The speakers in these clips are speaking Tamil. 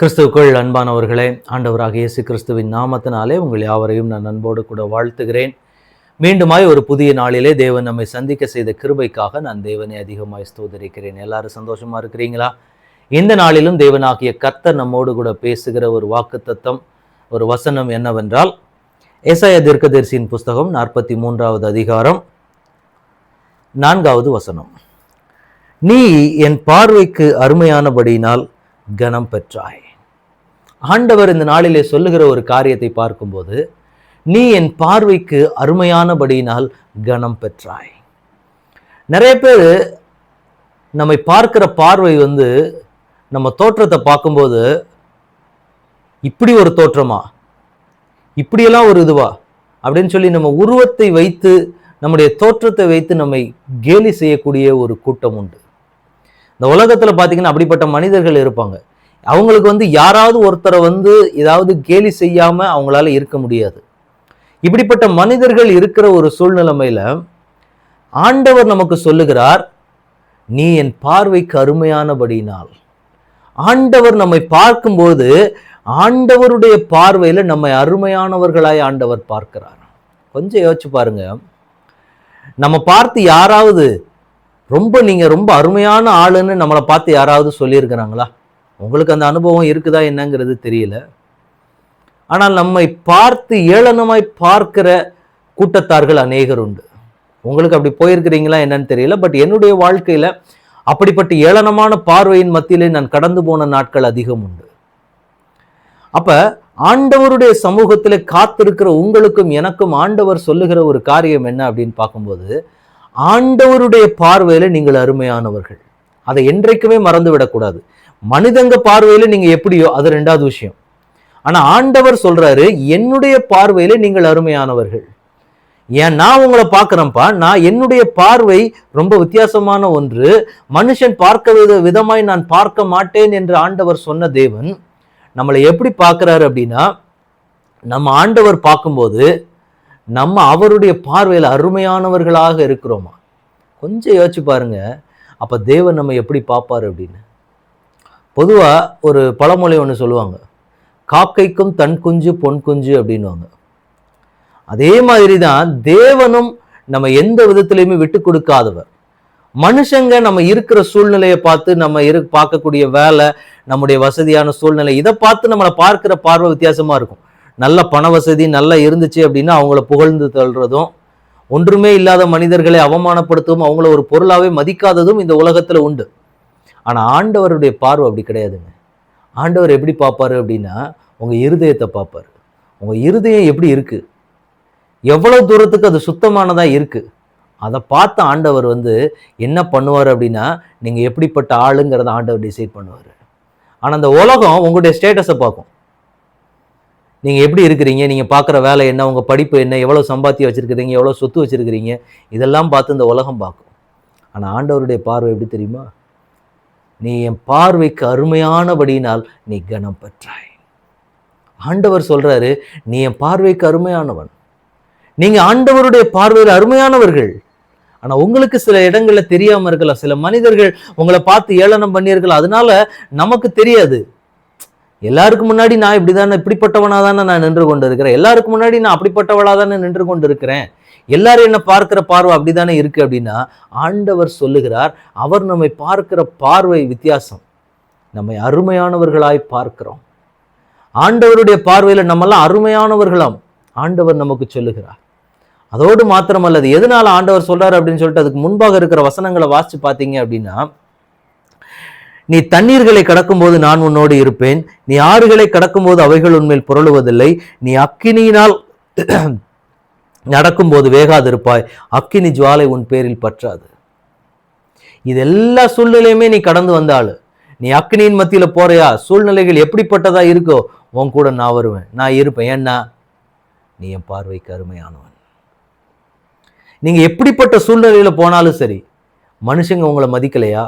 கிறிஸ்துவுக்குள் அன்பானவர்களே ஆண்டவராக இயேசு கிறிஸ்துவின் நாமத்தினாலே உங்கள் யாவரையும் நான் அன்போடு கூட வாழ்த்துகிறேன். மீண்டுமாய் ஒரு புதிய நாளிலே தேவன் நம்மை சந்திக்க செய்த கிருபைக்காக நான் தேவனை அதிகமாய் ஸ்தோதரிக்கிறேன். எல்லாரும் சந்தோஷமா இருக்கிறீங்களா? இந்த நாளிலும் தேவனாகிய கர்த்தர் நம்மோடு கூட பேசுகிற ஒரு வாக்குத்தத்தம் ஒரு வசனம் என்னவென்றால் ஏசாய தீர்க்கதரிசியின் புஸ்தகம் நாற்பத்தி மூன்றாவது அதிகாரம் நான்காவது வசனம். நீ என் பார்வைக்கு அருமையானபடியினால் கனம் பெற்றாய். ஆண்டவர் இந்த நாளிலே சொல்லுகிற ஒரு காரியத்தை பார்க்கும்போது நீ என் பார்வைக்கு அருமையானபடியினால் கனம் பெற்றாய். நிறைய பேர் நம்மை பார்க்கிற பார்வை வந்து நம்ம தோற்றத்தை பார்க்கும்போது இப்படி ஒரு தோற்றமா? இப்படியெல்லாம் ஒரு இதுவா? அப்படின்னு சொல்லி நம்ம உருவத்தை வைத்து நம்முடைய தோற்றத்தை வைத்து நம்மை கேலி செய்யக்கூடிய ஒரு கூட்டம் உண்டு. இந்த உலகத்தில் பார்த்தீங்கன்னா அப்படிப்பட்ட மனிதர்கள் இருப்பாங்க. அவங்களுக்கு வந்து யாராவது ஒருத்தரை வந்து ஏதாவது கேலி செய்யாமல் அவங்களால இருக்க முடியாது. இப்படிப்பட்ட மனிதர்கள் இருக்கிற ஒரு சூழ்நிலைமையில ஆண்டவர் நமக்கு சொல்லுகிறார் நீ என் பார்வைக்கு அருமையானபடியினால். ஆண்டவர் நம்மை பார்க்கும்போது ஆண்டவருடைய பார்வையில் நம்மை அருமையானவர்களாய் ஆண்டவர் பார்க்கிறார். கொஞ்சம் யோசிச்சு பாருங்க. நம்ம பார்த்து யாராவது ரொம்ப நீங்கள் ரொம்ப அருமையான ஆளுன்னு நம்மளை பார்த்து யாராவது சொல்லியிருக்கிறாங்களா? உங்களுக்கு அந்த அனுபவம் இருக்குதா என்னங்கிறது தெரியல. ஆனால் நம்மை பார்த்து ஏளனமாய் பார்க்கிற கூட்டத்தார்கள் அநேகர் உண்டு. உங்களுக்கு அப்படி போயிருக்கிறீங்களா என்னன்னு தெரியல. பட் என்னுடைய வாழ்க்கையில அப்படிப்பட்ட ஏளனமான பார்வையின் மத்தியிலே நான் கடந்து போன நாட்கள் அதிகம் உண்டு. அப்ப ஆண்டவருடைய சமூகத்தில் காத்திருக்கிற உங்களுக்கும் எனக்கும் ஆண்டவர் சொல்லுகிற ஒரு காரியம் என்ன அப்படின்னு பார்க்கும்போது ஆண்டவருடைய பார்வையில நீங்கள் அருமையானவர்கள். அதை என்றைக்குமே மறந்து விடக்கூடாது மனிதங்க பார்வையில் நீங்கள் எப்படியோ அது ரெண்டாவது விஷயம். ஆனால் ஆண்டவர் சொல்கிறாரு என்னுடைய பார்வையில் நீங்கள் அருமையானவர்கள். ஏன் நான் உங்களை பார்க்குறேன்ப்பா நான் என்னுடைய பார்வை ரொம்ப வித்தியாசமான ஒன்று. மனுஷன் பார்க்க வித விதமாய் நான் பார்க்க மாட்டேன் என்று ஆண்டவர் சொன்ன தேவன் நம்மளை எப்படி பார்க்குறாரு அப்படின்னா நம்ம ஆண்டவர் பார்க்கும்போது நம்ம அவருடைய பார்வையில் அருமையானவர்களாக இருக்கிறோமா? கொஞ்சம் யோசிச்சு பாருங்க. அப்போ தேவன் நம்ம எப்படி பார்ப்பாரு அப்படின்னு? பொதுவாக ஒரு பழமொழி ஒன்று சொல்லுவாங்க. காக்கைக்கும் தன் குஞ்சு பொன் குஞ்சு அப்படின்வாங்க அதே மாதிரி தான் தேவனும் நம்ம எந்த விதத்திலையுமே விட்டு கொடுக்காதவர். மனுஷங்க நம்ம இருக்கிற சூழ்நிலையை பார்த்து நம்ம இரு பார்க்கக்கூடிய வேலை நம்முடைய வசதியான சூழ்நிலை இதை பார்த்து நம்மளை பார்க்கிற பார்வை வித்தியாசமா இருக்கும். நல்ல பண வசதி நல்லா இருந்துச்சு அப்படின்னா அவங்கள புகழ்ந்து தள்ளுறதும் ஒன்றுமே இல்லாத மனிதர்களை அவமானப்படுத்தவும் அவங்கள ஒரு பொருளாகவே மதிக்காததும் இந்த உலகத்தில் உண்டு. ஆனால் ஆண்டவருடைய பார்வை அப்படி கிடையாதுங்க. ஆண்டவர் எப்படி பார்ப்பாரு அப்படின்னா உங்கள் இருதயத்தை பார்ப்பாரு. உங்கள் இருதயம் எப்படி இருக்குது எவ்வளோ தூரத்துக்கு அது சுத்தமானதாக இருக்குது அதை பார்த்த ஆண்டவர் வந்து என்ன பண்ணுவார் அப்படின்னா நீங்கள் எப்படிப்பட்ட ஆளுங்கிறத ஆண்டவர் டிசைட் பண்ணுவார். ஆனால் அந்த உலகம் உங்களுடைய ஸ்டேட்டஸை பார்க்கும். நீங்கள் எப்படி இருக்கிறீங்க? நீங்கள் பார்க்குற வேலை என்ன? உங்கள் படிப்பு என்ன? எவ்வளோ சம்பாத்தியம் வச்சுருக்கிறீங்க? எவ்வளோ சொத்து வச்சுருக்கிறீங்க? இதெல்லாம் பார்த்து இந்த உலகம் பார்க்கும். ஆனால் ஆண்டவருடைய பார்வை எப்படி தெரியுமா? நீ என் பார்வைக்கு அருமையானபடியினால் நீ கனம் பெற்றாய். ஆண்டவர் சொல்கிறாரு நீ என் பார்வைக்கு அருமையானவன். நீங்கள் ஆண்டவருடைய பார்வையில் அருமையானவர்கள். ஆனால் உங்களுக்கு சில இடங்களில் தெரியாமல் இருக்கலாம். சில மனிதர்கள் உங்களை பார்த்து ஏளனம் பண்ணியிருக்கலாம். அதனால நமக்கு தெரியாது. எல்லாருக்கும் முன்னாடி நான் இப்படிதானே இப்படிப்பட்டவனாக தானே நான் நின்று கொண்டு இருக்கிறேன் எல்லாருக்கும் முன்னாடி நான் அப்படிப்பட்டவளாக தானே நின்று கொண்டு இருக்கிறேன் எல்லாரும் என்ன பார்க்கிற பார்வை அப்படிதானே இருக்கு அப்படின்னா ஆண்டவர் சொல்லுகிறார் அவர் நம்மை பார்க்கிற பார்வை வித்தியாசம். நம்மை அருமையானவர்களாய் பார்க்கிறோம். ஆண்டவருடைய பார்வையில் நம்மெல்லாம் அருமையானவர்களாம் ஆண்டவர் நமக்கு சொல்லுகிறார். அதோடு மாத்திரமல்ல அது எதனால ஆண்டவர் சொல்றாரு அப்படின்னு சொல்லிட்டு அதுக்கு முன்பாக இருக்கிற வசனங்களை வாசிச்சு பார்த்தீங்க அப்படின்னா நீ தண்ணீர்களை கடக்கும்போது நான் உன்னோடு இருப்பேன் நீ ஆறுகளை கடக்கும்போது அவைகள் உன்மேல் புரளுவதில்லை நீ அக்கினியினால் நடக்கும்போது வேகாதிருப்பாய். அக்கினி ஜுவாலை உன் பேரில் பற்றாது. இது எல்லா சூழ்நிலையுமே நீ கடந்து வந்தாள் நீ அக்னியின் மத்தியில் போறியா? சூழ்நிலைகள் எப்படிப்பட்டதா இருக்கோ உன் கூட நான் வருவேன். நான் இருப்பேன். ஏன்னா நீ என் பார்வைக்கு அருமையானவன். நீங்க எப்படிப்பட்ட சூழ்நிலையில போனாலும் சரி மனுஷங்க உங்களை மதிக்கலையா?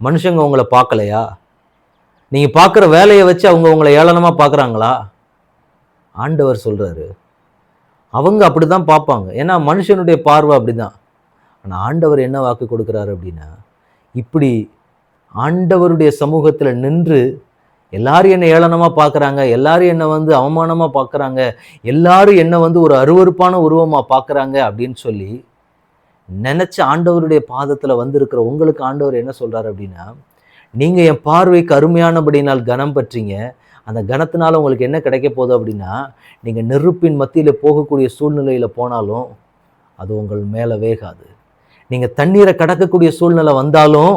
மனுஷங்க உங்களை பார்க்கலையா? நீங்க பார்க்குற வேலையை வச்சு அவங்க உங்களை ஏளனமாக பார்க்குறாங்களா? ஆண்டவர் சொல்றாரு அவங்க அப்படிதான் பார்ப்பாங்க. ஏன்னா மனுஷனுடைய பார்வை அப்படிதான். ஆனால் ஆண்டவர் என்ன வாக்கு கொடுக்குறாரு அப்படின்னா இப்படி ஆண்டவருடைய சமூகத்தில் நின்று எல்லாரும் என்னை ஏளனமாக பார்க்குறாங்க எல்லாரும் என்னை வந்து அவமானமாக பார்க்குறாங்க எல்லாரும் என்னை வந்து ஒரு அருவருப்பான உருவமாக பார்க்குறாங்க அப்படின்னு சொல்லி நினச்ச ஆண்டவருடைய பாதத்தில் வந்திருக்கிற உங்களுக்கு ஆண்டவர் என்ன சொல்கிறார் அப்படின்னா நீங்கள் என் பார்வைக்கு அருமையானபடினால் கனம் பற்றீங்க அந்த கணத்தினால உங்களுக்கு என்ன கிடைக்க போகுது அப்படின்னா நீங்கள் நெருப்பின் மத்தியில் போகக்கூடிய சூழ்நிலையில் போனாலும் அது உங்கள் மேலே வேகாது. நீங்கள் தண்ணீரை கடக்கக்கூடிய சூழ்நிலை வந்தாலும்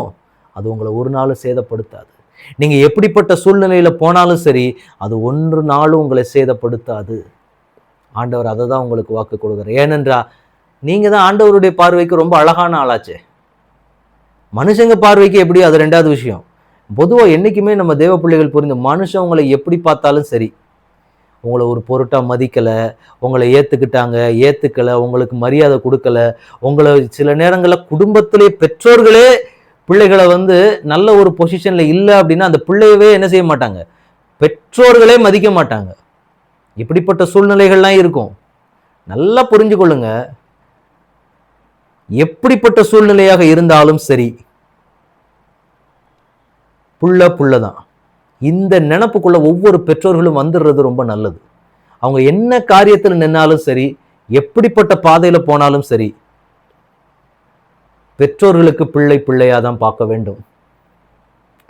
அது உங்களை ஒரு நாளும் சேதப்படுத்தாது. நீங்கள் எப்படிப்பட்ட சூழ்நிலையில் போனாலும் சரி அது ஒன்று நாளும் உங்களை சேதப்படுத்தாது. ஆண்டவர் அதை தான் உங்களுக்கு வாக்கு கொடுக்குறார். ஏனென்றா நீங்கள் தான் ஆண்டவருடைய பார்வைக்கு ரொம்ப அழகான ஆளாச்சே. மனுஷங்க பார்வைக்கு எப்படி அது ரெண்டாவது விஷயம். பொதுவாக என்றைக்குமே நம்ம தேவ பிள்ளைகள் புரிந்து மனுஷன் உங்களை எப்படி பார்த்தாலும் சரி. உங்களை ஒரு பொருட்டாக மதிக்கலை உங்களை ஏற்றுக்கிட்டாங்க ஏற்றுக்கலை உங்களுக்கு மரியாதை கொடுக்கல உங்களை சில நேரங்களில் குடும்பத்திலே பெற்றோர்களே பிள்ளைகளை வந்து நல்ல ஒரு பொசிஷனில் இல்லை அப்படின்னா அந்த பிள்ளையவே என்ன செய்ய மாட்டாங்க? பெற்றோர்களே மதிக்க மாட்டாங்க. இப்படிப்பட்ட சூழ்நிலைகள்லாம் இருக்கும். நல்லா புரிஞ்சு கொள்ளுங்க எப்படிப்பட்ட சூழ்நிலையாக இருந்தாலும் சரி புள்ள புள்ள தான் இந்த நினப்புக்குள்ள ஒவ்வொரு பெற்றோர்களும் வந்துடுறது ரொம்ப நல்லது. அவங்க என்ன காரியத்தில் நின்னாலும் சரி எப்படிப்பட்ட பாதையில் போனாலும் சரி பெற்றோர்களுக்கு பிள்ளை பிள்ளையாக தான் பார்க்க வேண்டும்.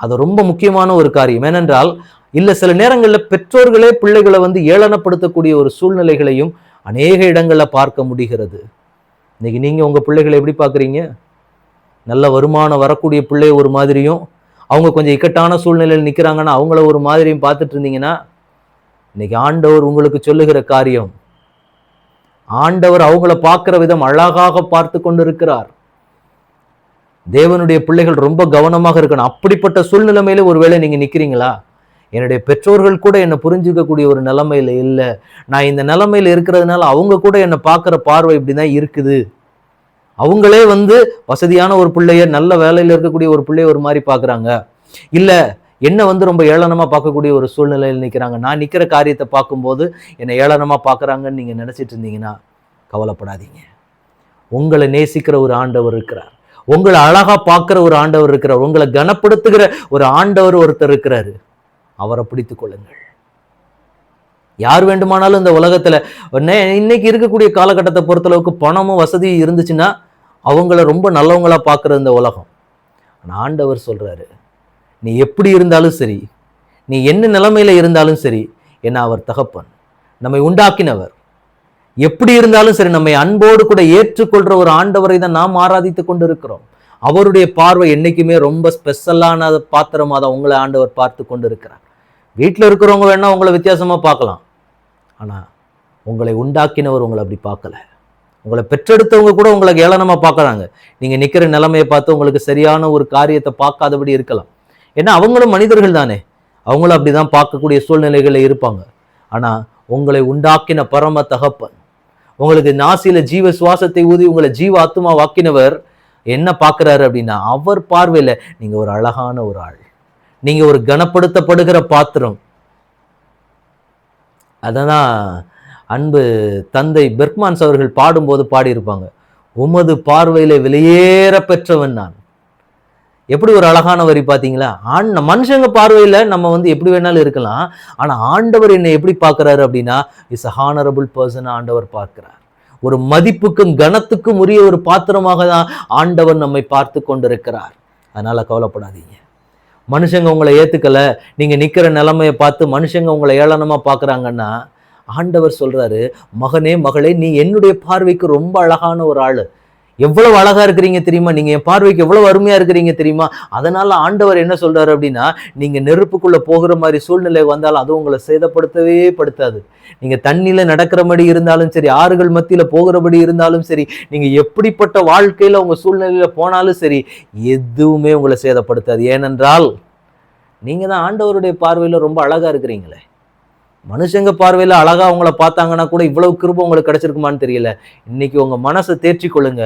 அது ரொம்ப முக்கியமான ஒரு காரியம். ஏனென்றால் இல்லை சில நேரங்களில் பெற்றோர்களே பிள்ளைகளை வந்து ஏளனப்படுத்தக்கூடிய ஒரு சூழ்நிலைகளையும் அநேக இடங்களில் பார்க்க முடிகிறது. இன்னைக்கு நீங்கள் உங்கள் பிள்ளைகளை எப்படி பார்க்குறீங்க? நல்ல வருமானம் வரக்கூடிய பிள்ளை ஒரு மாதிரியும் அவங்க கொஞ்சம் இக்கட்டான சூழ்நிலையில் நிற்கிறாங்கன்னா அவங்கள ஒரு மாதிரியும் பார்த்துட்டு இருந்தீங்கன்னா இன்னைக்கு ஆண்டவர் உங்களுக்கு சொல்லுகிற காரியம் ஆண்டவர் அவங்கள பார்க்குற விதம் அழகாக பார்த்து கொண்டு இருக்கிறார் தேவனுடைய பிள்ளைகள் ரொம்ப கவனமாக இருக்கணும். அப்படிப்பட்ட சூழ்நிலைமையில ஒருவேளை நீங்க நிக்கிறீங்களா? என்னுடைய பெற்றோர்கள் கூட என்னை புரிஞ்சுக்கக்கூடிய ஒரு நிலைமையில இல்லை. நான் இந்த நிலைமையில இருக்கிறதுனால அவங்க கூட என்னை பார்க்குற பார்வை இப்படிதான் இருக்குது. அவங்களே வந்து வசதியான ஒரு பிள்ளைய நல்ல வேலையில் இருக்கக்கூடிய ஒரு பிள்ளைய ஒரு மாதிரி பார்க்குறாங்க. இல்லை என்ன வந்து ரொம்ப ஏளனமாக பார்க்கக்கூடிய ஒரு சூழ்நிலையில் நிற்கிறாங்க நான் நிற்கிற காரியத்தை பார்க்கும்போது என்னை ஏளனமாக பார்க்குறாங்கன்னு நீங்கள் நினச்சிட்டு இருந்தீங்கன்னா கவலைப்படாதீங்க. உங்களை நேசிக்கிற ஒரு ஆண்டவர் இருக்கிறார். உங்களை அழகாக பார்க்குற ஒரு ஆண்டவர் இருக்கிறார். உங்களை கனப்படுத்துகிற ஒரு ஆண்டவர் ஒருத்தர் இருக்கிறாரு. அவரை பிடித்து கொள்ளுங்கள். யார் வேண்டுமானாலும் இந்த உலகத்தில் இன்னைக்கு இருக்கக்கூடிய காலகட்டத்தை பொறுத்தளவுக்கு பணமும் வசதியும் இருந்துச்சுன்னா அவங்கள ரொம்ப நல்லவங்களாக பார்க்குற இந்த உலகம். ஆனால் ஆண்டவர் சொல்கிறாரு நீ எப்படி இருந்தாலும் சரி நீ என்ன நிலைமையில் இருந்தாலும் சரி என்ன அவர் தகப்பன். நம்மை உண்டாக்கினவர். எப்படி இருந்தாலும் சரி நம்மை அன்போடு கூட ஏற்றுக்கொள்கிற ஒரு ஆண்டவரை தான் நாம் ஆராதித்து கொண்டு இருக்கிறோம் அவருடைய பார்வை என்றைக்குமே ரொம்ப ஸ்பெஷலான பாத்திரமா தான் உங்களை ஆண்டவர் பார்த்து கொண்டு இருக்கிறார் வீட்டில் இருக்கிறவங்க வேணால் உங்களை வித்தியாசமாக பார்க்கலாம். ஆனால் உங்களை உண்டாக்கினவர் உங்களை அப்படி பார்க்கல. உங்களை பெற்றெடுத்தவங்க கூட உங்களை ஏளனமா பார்க்குறாங்க. நீங்க நிற்கிற நிலைமையை பார்த்து உங்களுக்கு சரியான ஒரு காரியத்தை பார்க்காதபடி இருக்கலாம். ஏன்னா அவங்களும் மனிதர்கள் தானே. அவங்களும் அப்படிதான் பார்க்கக்கூடிய சூழ்நிலைகளில் இருப்பாங்க. ஆனா உங்களை உண்டாக்கின பரம தகப்பன் உங்களுக்கு நாசியில ஜீவ சுவாசத்தை ஊதி உங்களை ஜீவ ஆத்துமா வாக்கினவர் என்ன பார்க்குறாரு அப்படின்னா அவர் பார்வையில நீங்க ஒரு அழகான ஒரு ஆள். நீங்க ஒரு கனப்படுத்தப்படுகிற பாத்திரம். அததான் அன்பு தந்தை பெர்க்மான்ஸ் அவர்கள் பாடும்போது பாடியிருப்பாங்க உமது பார்வையில் வெளியேற பெற்றவன் நான். எப்படி ஒரு அழகான வரி பார்த்தீங்களா? ஆண் மனுஷங்க பார்வையில் நம்ம வந்து எப்படி வேணாலும் இருக்கலாம் ஆனால் ஆண்டவர் என்னை எப்படி பார்க்கறாரு அப்படின்னா இஸ் அ ஹானரபுள் பர்சன் ஆண்டவர் பார்க்குறார். ஒரு மதிப்புக்கும் கனத்துக்கும் உரிய ஒரு பாத்திரமாக தான் ஆண்டவர் நம்மை பார்த்து கொண்டிருக்கிறார். அதனால் கவலைப்படாதீங்க. மனுஷங்க உங்களை ஏற்றுக்கலை நீங்கள் நிற்கிற நிலைமையை பார்த்து மனுஷங்க உங்களை ஏளனமாக பார்க்குறாங்கன்னா ஆண்டவர் சொல்றாரு மகனே மகளே நீ என்னுடைய பார்வைக்கு ரொம்ப அழகான ஒரு ஆள். எவ்வளவு அழகா இருக்கிறீங்க தெரியுமா? நீங்க என் பார்வைக்கு எவ்வளவு அருமையா இருக்கிறீங்க தெரியுமா? அதனால ஆண்டவர் என்ன சொல்றாரு அப்படின்னா நீங்க நெருப்புக்குள்ள போகிற மாதிரி சூழ்நிலை வந்தாலும் அது உங்களை சேதப்படுத்தவே படுத்தாது. நீங்க தண்ணியில நடக்கிறபடி இருந்தாலும் சரி ஆறுகள் மத்தியில போகிறபடி இருந்தாலும் சரி நீங்க எப்படிப்பட்ட வாழ்க்கையில உங்க சூழ்நிலையில போனாலும் சரி எதுவுமே உங்களை சேதப்படுத்தாது. ஏனென்றால் நீங்க தான் ஆண்டவருடைய பார்வையில ரொம்ப அழகா இருக்கிறீங்களே. மனுஷங்க பார்வையில் அழகாக அவங்கள பார்த்தாங்கன்னா கூட இவ்வளவு கிருபம் உங்களுக்கு கிடைச்சிருக்குமான்னு தெரியல. இன்னைக்கு உங்கள் மனசை தேர்ச்சி கொள்ளுங்க.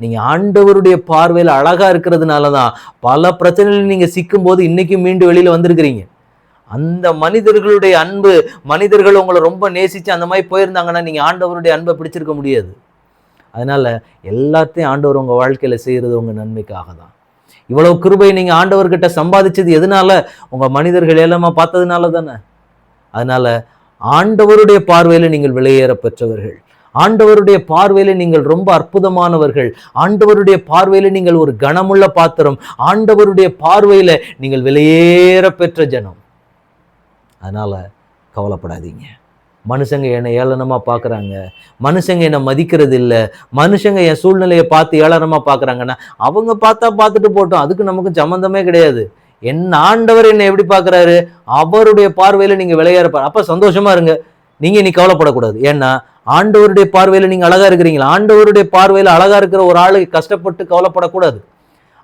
நீங்கள் ஆண்டவருடைய பார்வையில் அழகாக இருக்கிறதுனால தான் பல பிரச்சனைகள் நீங்கள் சிக்கும் போது மீண்டும் வெளியில் வந்திருக்கிறீங்க. அந்த மனிதர்களுடைய அன்பு மனிதர்கள் உங்களை ரொம்ப நேசித்து அந்த மாதிரி போயிருந்தாங்கன்னா நீங்கள் ஆண்டவருடைய அன்பை பிடிச்சிருக்க முடியாது. அதனால் எல்லாத்தையும் ஆண்டவர் உங்கள் வாழ்க்கையில் செய்கிறது உங்கள் நன்மைக்காக தான். இவ்வளோ கிருபை நீங்கள் ஆண்டவர்கிட்ட சம்பாதிச்சது எதனால? உங்கள் மனிதர்கள் எல்லாமே பார்த்ததுனால தானே. அதனால் ஆண்டவருடைய பார்வையில் நீங்கள் விலையேற பெற்றவர்கள். ஆண்டவருடைய பார்வையில் நீங்கள் ரொம்ப அற்புதமானவர்கள். ஆண்டவருடைய பார்வையில் நீங்கள் ஒரு கனமுள்ள பாத்திரம். ஆண்டவருடைய பார்வையில் நீங்கள் விலையேற பெற்ற ஜனம். அதனால் கவலைப்படாதீங்க. மனுஷங்க என்னை ஏளனமாக பார்க்குறாங்க மனுஷங்க என்னை மதிக்கிறது இல்லை மனுஷங்க என் சூழ்நிலையை பார்த்து ஏளனமாக பார்க்குறாங்கன்னா அவங்க பார்த்தா பார்த்துட்டு போட்டோம். அதுக்கு நமக்கு சம்மந்தமே கிடையாது. என் ஆண்டவர் என்னை எப்படி பார்க்குறாரு? அவருடைய பார்வையில் நீங்கள் விளையாடுப்பார் அப்போ சந்தோஷமா இருங்க. நீங்கள் நீ கவலைப்படக்கூடாது. ஏன்னா ஆண்டவருடைய பார்வையில் நீங்கள் அழகாக இருக்கிறீங்களா? ஆண்டவருடைய பார்வையில் அழகாக இருக்கிற ஒரு ஆளுக்கு கஷ்டப்பட்டு கவலைப்படக்கூடாது.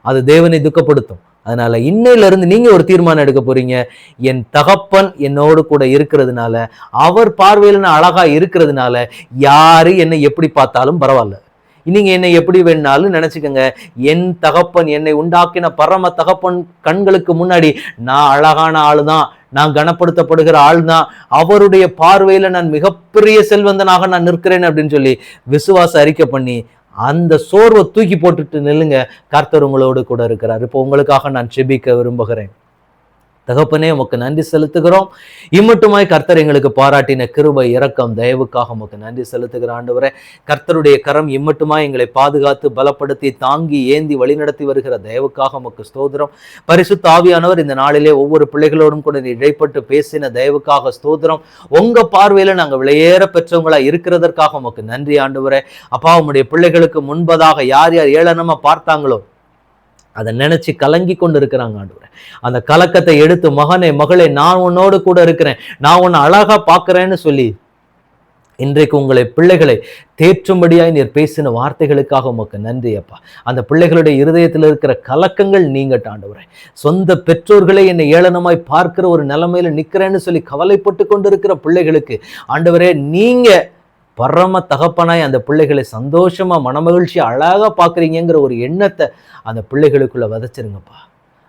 அது தேவனை துக்கப்படுத்தும். அதனால இன்னையிலிருந்து நீங்கள் நீங்க ஒரு தீர்மானம் எடுக்க போறீங்க. என் தகப்பன் என்னோடு கூட இருக்கிறதுனால அவர் பார்வையில் நான் அழகா இருக்கிறதுனால யாரு என்னை எப்படி பார்த்தாலும் பரவாயில்ல. நீங்க என்னை எப்படி வேணாலும் நினைச்சுக்கோங்க. என் தகப்பன் என்னை உண்டாக்கின பரம தகப்பன் கண்களுக்கு முன்னாடி நான் அழகான ஆளு தான் நான் கனப்படுத்தப்படுகிற ஆள் தான் அவருடைய பார்வையில நான் மிகப்பெரிய செல்வந்தனாக நான் நிற்கிறேன் அப்படின்னு சொல்லி விசுவாச அறிக்கை பண்ணி அந்த சோர்வை தூக்கி போட்டுட்டு நில்லுங்க. கர்த்தர் உங்களோடு கூட இருக்கிறார். இப்போ உங்களுக்காக நான் செபிக்க விரும்புகிறேன். தகப்பனே உமக்கு நன்றி செலுத்துகிறோம். இம்மட்டுமாய் கர்த்தர் எங்களுக்கு பாராட்டின கிருபை இரக்கம் தயவுக்காக உமக்கு நன்றி செலுத்துகிற ஆண்டவரே. கர்த்தருடைய கரம் இம்மட்டுமாய் எங்களை பாதுகாத்து பலப்படுத்தி தாங்கி ஏந்தி வழிநடத்தி வருகிற தயவுக்காக உமக்கு ஸ்தோதிரம் பரிசுத்த ஆவியானவர் இந்த நாளிலே ஒவ்வொரு பிள்ளைகளோடும் கூட நீ இடைப்பட்டு பேசின தயவுக்காக ஸ்தோதிரம் உங்க பார்வையில நாங்கள் விலையேற பெற்றவங்களா இருக்கிறதற்காக உமக்கு நன்றி ஆண்டவரே. அப்பா உம்முடைய பிள்ளைகளுக்கு முன்பதாக யார் யார் ஏளனமா பார்த்தாங்களோ அதை நினைச்சு கலங்கி கொண்டு இருக்கிறாங்க ஆண்டவரே. அந்த கலக்கத்தை எடுத்து மகனே மகளே நான் உன்னோடு கூட இருக்கிறேன். நான் உன்னை அழகா பார்க்குறேன்னு சொல்லி இன்றைக்கு உங்களை பிள்ளைகளை தேற்றும்படியாய் நீர் பேசின வார்த்தைகளுக்காக உமக்கு நன்றி அப்பா. அந்த பிள்ளைகளுடைய இருதயத்தில் இருக்கிற கலக்கங்கள் நீங்கள் ஆண்டவரே. சொந்த பெற்றோர்களே என்னை ஏளனமாய் பார்க்கிற ஒரு நிலைமையில நிற்கிறேன்னு சொல்லி கவலைப்பட்டு கொண்டிருக்கிற பிள்ளைகளுக்கு ஆண்டவரே நீங்கள் பரம தகப்பனாய் அந்த பிள்ளைகளை சந்தோஷமாக மனமகிழ்ச்சி அழகாக பார்க்குறீங்கிற ஒரு எண்ணத்தை அந்த பிள்ளைகளுக்குள்ள விதைச்சிருங்கப்பா.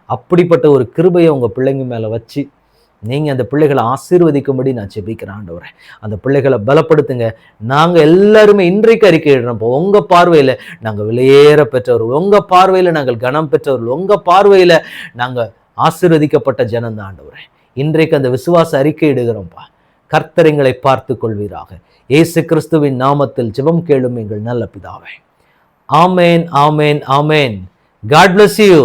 அப்படிப்பட்ட ஒரு கிருபையை உங்கள் பிள்ளைங்க மேலே வச்சு நீங்கள் அந்த பிள்ளைகளை ஆசீர்வதிக்கும்படி நான் செபிக்கிறேன் ஆண்டவரை. அந்த பிள்ளைகளை பலப்படுத்துங்க. நாங்கள் எல்லாருமே இன்றைக்கு அறிக்கையிடுறோம் உங்கள் பார்வையில் நாங்கள் வெளியேற பெற்றவர்கள் உங்கள் பார்வையில் நாங்கள் கனம் பெற்றவர்கள் உங்கள் பார்வையில் நாங்கள் ஆசீர்வதிக்கப்பட்ட ஜனந்தான் ஆண்டவரை. இன்றைக்கு அந்த விசுவாச அறிக்கையிடுகிறோம்ப்பா கர்த்தரிங்களை பார்த்து கொள்வீராக இயேசு கிறிஸ்துவின் நாமத்தில் ஜெபம் கேளும் எங்கள் நல்ல பிதாவே. ஆமேன் ஆமேன் ஆமேன். God bless you